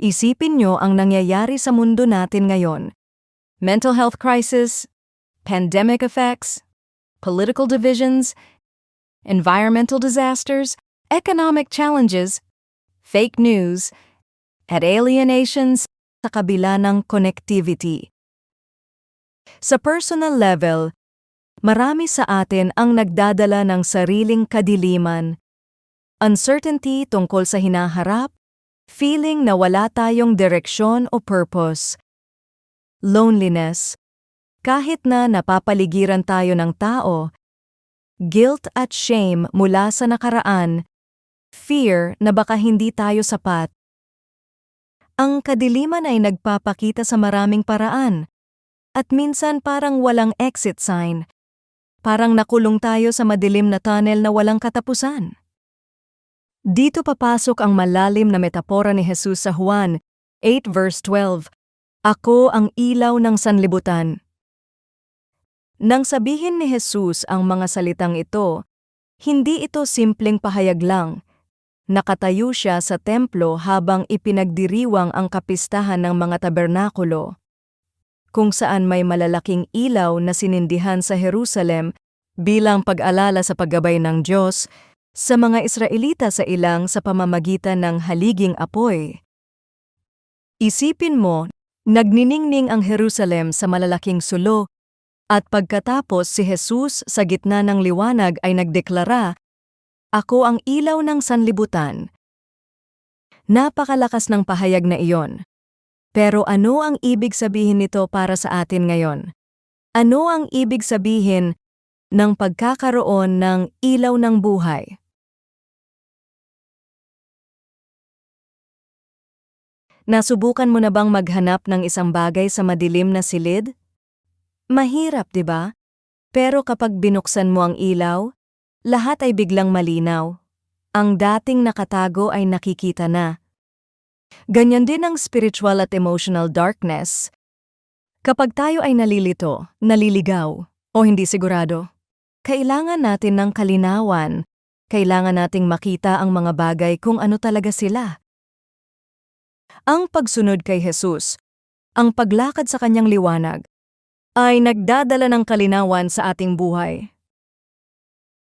Isipin nyo ang nangyayari sa mundo natin ngayon. Mental health crisis, pandemic effects, political divisions, environmental disasters, economic challenges, fake news, at alienations sa kabila ng connectivity. Sa personal level, marami sa atin ang nagdadala ng sariling kadiliman, uncertainty tungkol sa hinaharap, feeling na wala tayong direksyon o purpose, loneliness, kahit na napapaligiran tayo ng tao, guilt at shame mula sa nakaraan, fear na baka hindi tayo sapat. Ang kadiliman ay nagpapakita sa maraming paraan, at minsan parang walang exit sign, parang nakulong tayo sa madilim na tunnel na walang katapusan. Dito papasok ang malalim na metapora ni Jesus sa Juan 8 verse 12, Ako ang ilaw ng sanlibutan. Nang sabihin ni Jesus ang mga salitang ito, hindi ito simpleng pahayag lang. Nakatayo siya sa templo habang ipinagdiriwang ang kapistahan ng mga tabernakulo, kung saan may malalaking ilaw na sinindihan sa Jerusalem bilang pag-alala sa paggabay ng Diyos sa mga Israelita sa ilang sa pamamagitan ng haliging apoy. Isipin mo, nagniningning ang Jerusalem sa malalaking sulo at pagkatapos si Jesus sa gitna ng liwanag ay nagdeklara, Ako ang ilaw ng sanlibutan. Napakalakas ng pahayag na iyon. Pero ano ang ibig sabihin nito para sa atin ngayon? Ano ang ibig sabihin ng pagkakaroon ng ilaw ng buhay? Nasubukan mo na bang maghanap ng isang bagay sa madilim na silid? Mahirap, di ba? Pero kapag binuksan mo ang ilaw, lahat ay biglang malinaw. Ang dating nakatago ay nakikita na. Ganyan din ang spiritual at emotional darkness. Kapag tayo ay nalilito, naliligaw, o hindi sigurado, kailangan natin ng kalinawan. Kailangan nating makita ang mga bagay kung ano talaga sila. Ang pagsunod kay Jesus, ang paglakad sa kanyang liwanag, ay nagdadala ng kalinawan sa ating buhay.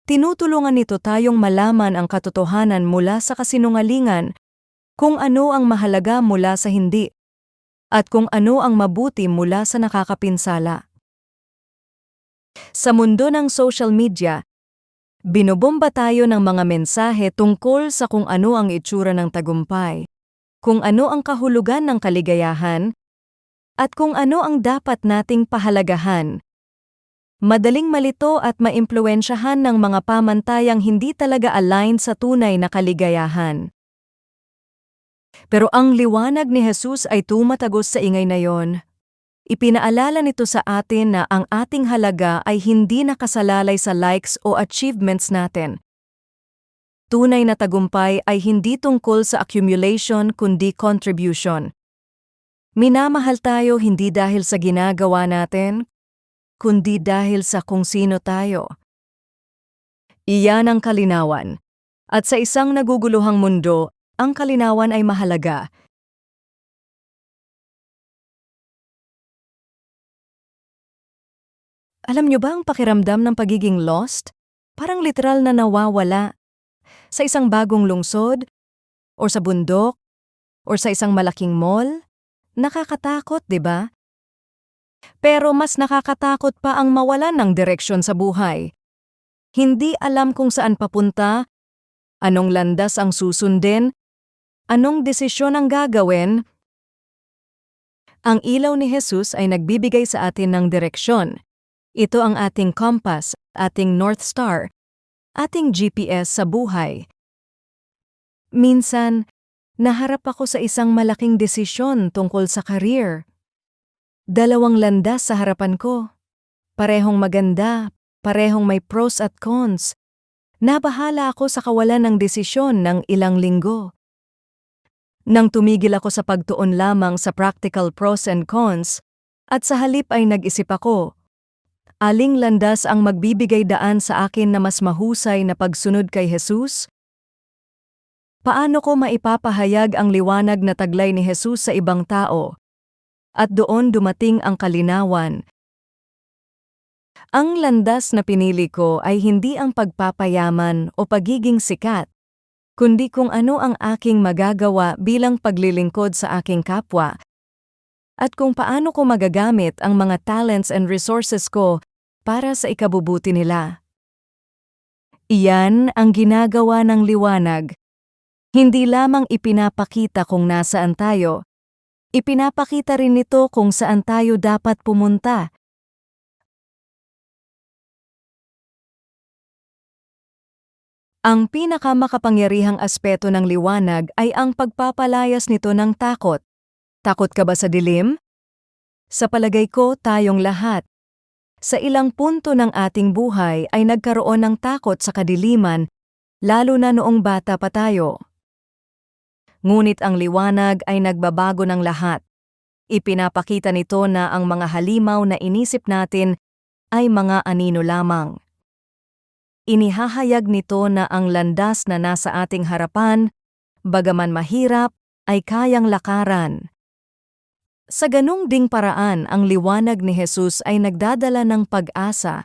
Tinutulungan nito tayong malaman ang katotohanan mula sa kasinungalingan, kung ano ang mahalaga mula sa hindi, at kung ano ang mabuti mula sa nakakapinsala. Sa mundo ng social media, binobomba tayo ng mga mensahe tungkol sa kung ano ang itsura ng tagumpay, kung ano ang kahulugan ng kaligayahan, at kung ano ang dapat nating pahalagahan. Madaling malito at maimpluensyahan ng mga pamantayang hindi talaga aligned sa tunay na kaligayahan. Pero ang liwanag ni Jesus ay tumatagos sa ingay na yon. Ipinaalala nito sa atin na ang ating halaga ay hindi nakasalalay sa likes o achievements natin. Tunay na tagumpay ay hindi tungkol sa accumulation kundi contribution. Minamahal tayo hindi dahil sa ginagawa natin, kundi dahil sa kung sino tayo. Iyan ang kalinawan. At sa isang naguguluhang mundo, ang kalinawan ay mahalaga. Alam niyo ba ang pakiramdam ng pagiging lost? Parang literal na nawawala. Sa isang bagong lungsod, or sa bundok, or sa isang malaking mall, nakakatakot, di ba? Pero mas nakakatakot pa ang mawalan ng direksyon sa buhay. Hindi alam kung saan papunta, anong landas ang susundin, anong desisyon ang gagawin. Ang ilaw ni Jesus ay nagbibigay sa atin ng direksyon. Ito ang ating compass, ating North Star, ating GPS sa buhay. Minsan, naharap ako sa isang malaking desisyon tungkol sa career. Dalawang landas sa harapan ko. Parehong maganda, parehong may pros at cons. Nabahala ako sa kawalan ng desisyon ng ilang linggo. Nang tumigil ako sa pagtuon lamang sa practical pros and cons, at sa halip ay nag-isip ako, aling landas ang magbibigay daan sa akin na mas mahusay na pagsunod kay Jesus? Paano ko maipapahayag ang liwanag na taglay ni Jesus sa ibang tao? At doon dumating ang kalinawan. Ang landas na pinili ko ay hindi ang pagpapayaman o pagiging sikat, kundi kung ano ang aking magagawa bilang paglilingkod sa aking kapwa at kung paano ko magagamit ang mga talents and resources ko para sa ikabubuti nila. Iyan ang ginagawa ng liwanag. Hindi lamang ipinapakita kung nasaan tayo, ipinapakita rin nito kung saan tayo dapat pumunta. Ang pinakamakapangyarihang aspeto ng liwanag ay ang pagpapalayas nito ng takot. Takot ka ba sa dilim? Sa palagay ko, tayong lahat. Sa ilang punto ng ating buhay ay nagkaroon ng takot sa kadiliman, lalo na noong bata pa tayo. Ngunit ang liwanag ay nagbabago ng lahat. Ipinapakita nito na ang mga halimaw na inisip natin ay mga anino lamang. Inihahayag nito na ang landas na nasa ating harapan, bagaman mahirap, ay kayang lakaran. Sa ganung ding paraan ang liwanag ni Jesus ay nagdadala ng pag-asa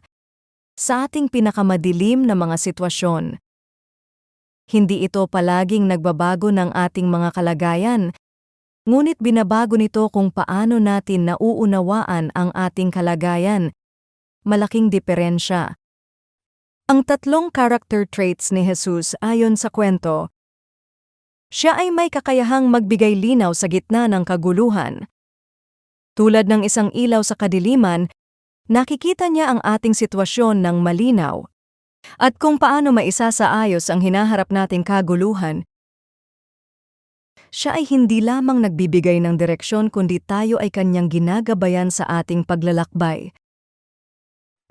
sa ating pinakamadilim na mga sitwasyon. Hindi ito palaging nagbabago ng ating mga kalagayan, ngunit binabago nito kung paano natin nauunawaan ang ating kalagayan. Malaking diferensya. Ang tatlong character traits ni Jesus ayon sa kwento, siya ay may kakayahang magbigay linaw sa gitna ng kaguluhan. Tulad ng isang ilaw sa kadiliman, nakikita niya ang ating sitwasyon ng malinaw. At kung paano maisasaayos ang hinaharap nating kaguluhan, siya ay hindi lamang nagbibigay ng direksyon kundi tayo ay kanyang ginagabayan sa ating paglalakbay.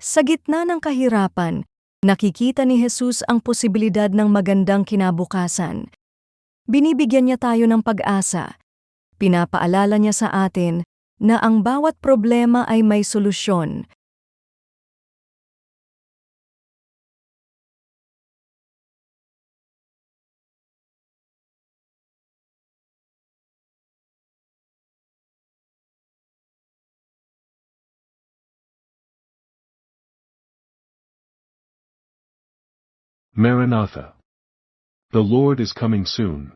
Sa gitna ng kahirapan, nakikita ni Jesus ang posibilidad ng magandang kinabukasan. Binibigyan niya tayo ng pag-asa. Pinapaalala niya sa atin na ang bawat problema ay may solusyon. Maranatha. The Lord is coming soon.